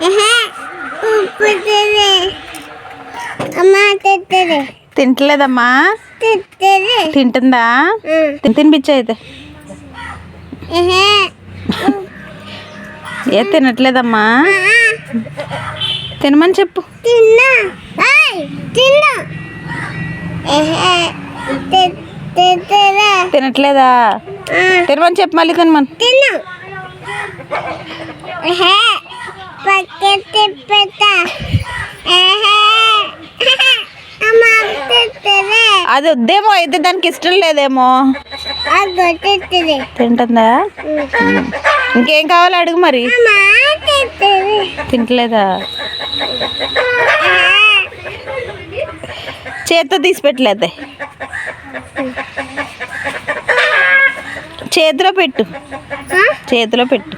తినే తింటలేదమ్మా? తింటుందా? తిని తినిపించు అయితే ఏ తినట్లేదమ్మా? తినమని చెప్పు. తిన్నా. ఏయ్, తిన్నా. తినట్లేదా? తినమని చెప్పు మళ్ళీ తినమని. అది వద్దేమో అయితే దానికి ఇష్టం లేదేమో. తింటుందా. ఇంకేం కావాలో అడుగు మరి. తింటలేదా? చేత్తో తీసి పెట్టలేదే. చేతిలో పెట్టు. చేతిలో పెట్టు.